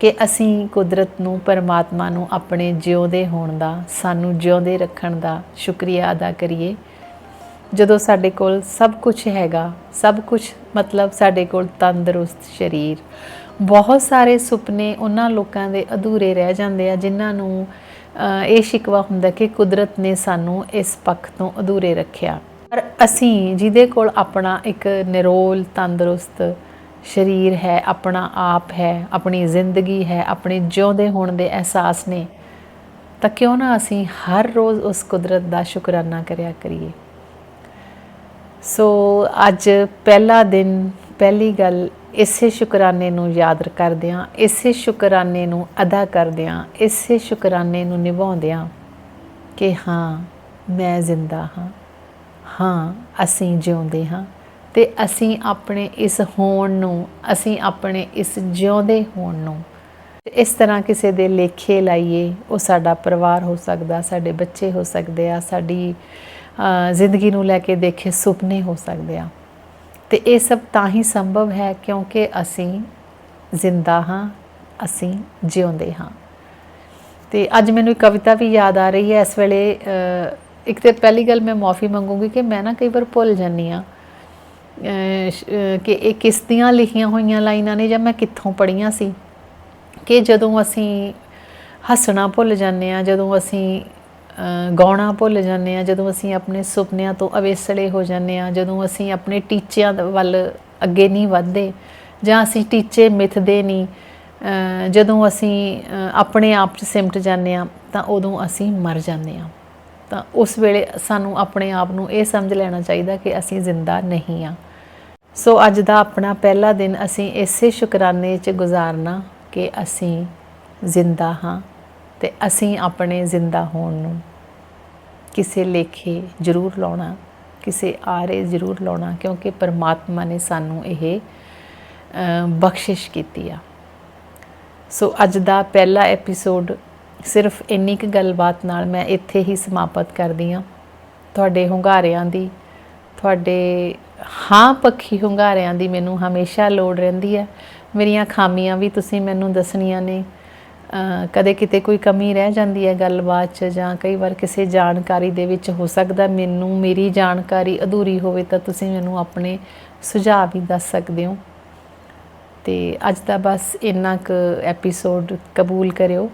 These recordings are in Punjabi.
ਕਿ ਅਸੀਂ ਕੁਦਰਤ ਨੂੰ, ਪਰਮਾਤਮਾ ਨੂੰ ਆਪਣੇ ਜਿਉਂਦੇ ਹੋਣ ਦਾ, ਸਾਨੂੰ ਜਿਉਂਦੇ ਰੱਖਣ ਦਾ ਸ਼ੁਕਰੀਆ ਅਦਾ ਕਰੀਏ। ਜਦੋਂ ਸਾਡੇ ਕੋਲ ਸਭ ਕੁਝ ਹੈਗਾ, ਸਭ ਕੁਝ ਮਤਲਬ ਸਾਡੇ ਕੋਲ ਤੰਦਰੁਸਤ ਸਰੀਰ, ਬਹੁਤ ਸਾਰੇ ਸੁਪਨੇ ਉਹਨਾਂ ਲੋਕਾਂ ਦੇ ਅਧੂਰੇ ਰਹਿ ਜਾਂਦੇ ਆ, ਜਿਨ੍ਹਾਂ ਨੂੰ ਇਹ ਸ਼ਿਕਵਾ ਹੁੰਦਾ ਕਿ ਕੁਦਰਤ ਨੇ ਸਾਨੂੰ ਇਸ ਪੱਖ ਤੋਂ ਅਧੂਰੇ ਰੱਖਿਆ। ਪਰ ਅਸੀਂ ਜਿਹਦੇ ਕੋਲ ਆਪਣਾ ਇੱਕ ਨਿਰੋਲ, ਤੰਦਰੁਸਤ ਸਰੀਰ ਹੈ, ਆਪਣਾ ਆਪ ਹੈ, ਆਪਣੀ ਜ਼ਿੰਦਗੀ ਹੈ, ਆਪਣੇ ਜਿਉਂਦੇ ਹੋਣ ਦੇ ਅਹਿਸਾਸ ਨੇ, ਤਾਂ ਕਿਉਂ ਨਾ ਅਸੀਂ ਹਰ ਰੋਜ਼ ਉਸ ਕੁਦਰਤ ਦਾ ਸ਼ੁਕਰਾਨਾ ਕਰਿਆ ਕਰੀਏ। ਸੋ ਅੱਜ ਪਹਿਲਾ ਦਿਨ, ਪਹਿਲੀ ਗੱਲ ਇਸੇ ਸ਼ੁਕਰਾਨੇ ਨੂੰ ਯਾਦ ਕਰਦਿਆਂ ਇਸੇ ਸ਼ੁਕਰਾਨੇ ਨੂੰ ਅਦਾ ਕਰਦਿਆਂ ਇਸੇ ਸ਼ੁਕਰਾਨੇ ਨੂੰ ਨਿਭਾਉਂਦਿਆਂ ਕਿ ਹਾਂ, ਮੈਂ ਜ਼ਿੰਦਾ ਹਾਂ ਹਾਂ, ਅਸੀਂ ਜਿਉਂਦੇ ਹਾਂ ਤੇ ਅਸੀਂ ਆਪਣੇ ਇਸ ਹੋਣ ਨੂੰ, ਅਸੀਂ ਆਪਣੇ ਇਸ ਜਿਉਂਦੇ ਹੋਣ ਨੂੰ। ਇਸ ਤਰ੍ਹਾਂ ਕਿਸੇ ਦੇ ਲੇਖੇ ਲਾਈਏ, ਉਹ ਸਾਡਾ ਪਰਿਵਾਰ ਹੋ ਸਕਦਾ, ਸਾਡੇ ਬੱਚੇ ਹੋ ਸਕਦੇ ਆ, ਸਾਡੀ ਜ਼ਿੰਦਗੀ ਨੂੰ ਲੈ ਕੇ ਦੇਖੇ ਸੁਪਨੇ ਹੋ ਸਕਦੇ ਆ। ਤੇ ਇਹ ਸਭ ਤਾਂ ਹੀ ਸੰਭਵ ਹੈ ਕਿਉਂਕਿ ਅਸੀਂ ਜ਼ਿੰਦਾ ਹਾਂ, ਅਸੀਂ ਜਿਉਂਦੇ ਹਾਂ। ਤੇ ਅੱਜ ਮੈਨੂੰ ਇੱਕ ਕਵਿਤਾ ਵੀ ਯਾਦ ਆ ਰਹੀ ਹੈ, ਇਸ ਵੇਲੇ ਇੱਕ ਤੇ ਪਹਿਲੀ ਗੱਲ ਮੈਂ ਮਾਫੀ ਮੰਗੂੰਗੀ ਕਿ ਮੈਂ ਨਾ ਕਈ ਵਾਰ ਭੁੱਲ ਜਾਂਦੀ ਆ ਕਿ ਇਹ ਕਿਸ ਦੀਆਂ ਲਿਖੀਆਂ ਹੋਈਆਂ ਲਾਈਨਾਂ ਨੇ ਜਾਂ ਮੈਂ ਕਿੱਥੋਂ ਪੜ੍ਹੀਆਂ ਸੀ? ਕਿ ਜਦੋਂ ਅਸੀਂ ਹੱਸਣਾ ਭੁੱਲ ਜਾਂਦੇ ਆ ਜਦੋਂ ਅਸੀਂ ਗਾਉਣਾ ਭੁੱਲ ਜਾਂਦੇ ਆ ਜਦੋਂ ਅਸੀਂ ਆਪਣੇ ਸੁਪਨਿਆਂ ਤੋਂ ਅਵੇਸਲੇ ਹੋ ਜਾਂਦੇ ਆ ਜਦੋਂ ਅਸੀਂ ਆਪਣੇ ਟੀਚਿਆਂ ਵੱਲ ਅੱਗੇ ਨਹੀਂ ਵਧਦੇ ਜਾਂ ਅਸੀਂ ਟੀਚੇ ਮਿੱਥਦੇ ਨਹੀਂ ਜਦੋਂ ਅਸੀਂ ਆਪਣੇ ਆਪ 'ਚ ਸਿਮਟ ਜਾਂਦੇ ਆ ਤਾਂ ਉਦੋਂ ਅਸੀਂ ਮਰ ਜਾਂਦੇ ਆ ਤਾਂ ਉਸ ਵੇਲੇ ਸਾਨੂੰ ਆਪਣੇ ਆਪ ਨੂੰ ਇਹ ਸਮਝ ਲੈਣਾ ਚਾਹੀਦਾ ਕਿ ਅਸੀਂ ਜ਼ਿੰਦਾ ਨਹੀਂ ਆ ਸੋ ਅੱਜ ਦਾ ਆਪਣਾ ਪਹਿਲਾ ਦਿਨ ਅਸੀਂ ਇਸੇ ਸ਼ੁਕਰਾਨੇ 'ਚ ਗੁਜ਼ਾਰਨਾ ਕਿ ਅਸੀਂ ਜ਼ਿੰਦਾ ਹਾਂ ਤੇ ਅਸੀਂ ਆਪਣੇ ਜ਼ਿੰਦਾ ਹੋਣ ਨੂੰ ਕਿਸੇ ਲੇਖੇ ਜ਼ਰੂਰ ਲਾਉਣਾ, ਕਿਸੇ ਆਰੇ ਜ਼ਰੂਰ ਲਾਉਣਾ, ਕਿਉਂਕਿ ਪਰਮਾਤਮਾ ਨੇ ਸਾਨੂੰ ਇਹ ਬਖਸ਼ਿਸ਼ ਕੀਤੀ ਆ। ਸੋ ਅੱਜ ਦਾ ਪਹਿਲਾ ਐਪੀਸੋਡ ਸਿਰਫ ਇੰਨੀ ਕੁ ਗੱਲਬਾਤ ਨਾਲ ਮੈਂ ਇੱਥੇ ਹੀ ਸਮਾਪਤ ਕਰਦੀ ਹਾਂ। ਤੁਹਾਡੇ ਹੁੰਗਾਰਿਆਂ ਦੀ, ਤੁਹਾਡੇ ਹਾਂ ਪੱਖੀ ਹੁੰਗਾਰਿਆਂ ਦੀ ਮੈਨੂੰ ਹਮੇਸ਼ਾ ਲੋੜ ਰਹਿੰਦੀ ਹੈ। ਮੇਰੀਆਂ ਖਾਮੀਆਂ ਵੀ ਤੁਸੀਂ ਮੈਨੂੰ ਦੱਸਣੀਆਂ ਨੇ। ਕਦੇ ਕਿਤੇ ਕੋਈ ਕਮੀ ਰਹਿ ਜਾਂਦੀ ਹੈ ਗੱਲਬਾਤ 'ਚ ਜਾਂ ਕਈ ਵਾਰ ਕਿਸੇ ਜਾਣਕਾਰੀ ਦੇ ਵਿੱਚ ਹੋ ਸਕਦਾ ਮੈਨੂੰ, ਮੇਰੀ ਜਾਣਕਾਰੀ ਅਧੂਰੀ ਹੋਵੇ ਤਾਂ ਤੁਸੀਂ ਮੈਨੂੰ ਆਪਣੇ ਸੁਝਾਅ ਵੀ ਦੱਸ ਸਕਦੇ ਹੋ। ਤੇ ਅੱਜ ਦਾ ਬਸ ਇੰਨਾ ਕੁ ਐਪੀਸੋਡ ਕਬੂਲ ਕਰਿਓ।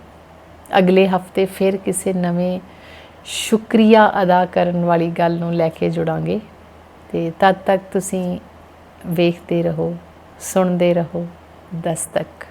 ਅਗਲੇ ਹਫ਼ਤੇ ਫਿਰ ਕਿਸੇ ਨਵੇਂ ਸ਼ੁਕਰੀਆ ਅਦਾ ਕਰਨ ਵਾਲੀ ਗੱਲ ਨੂੰ ਲੈ ਕੇ ਜੁੜਾਂਗੇ। ਤੇ ਤਦ ਤੱਕ ਤੁਸੀਂ ਵੇਖਦੇ ਰਹੋ ਸੁਣਦੇ ਰਹੋ ਦਸਤਕ।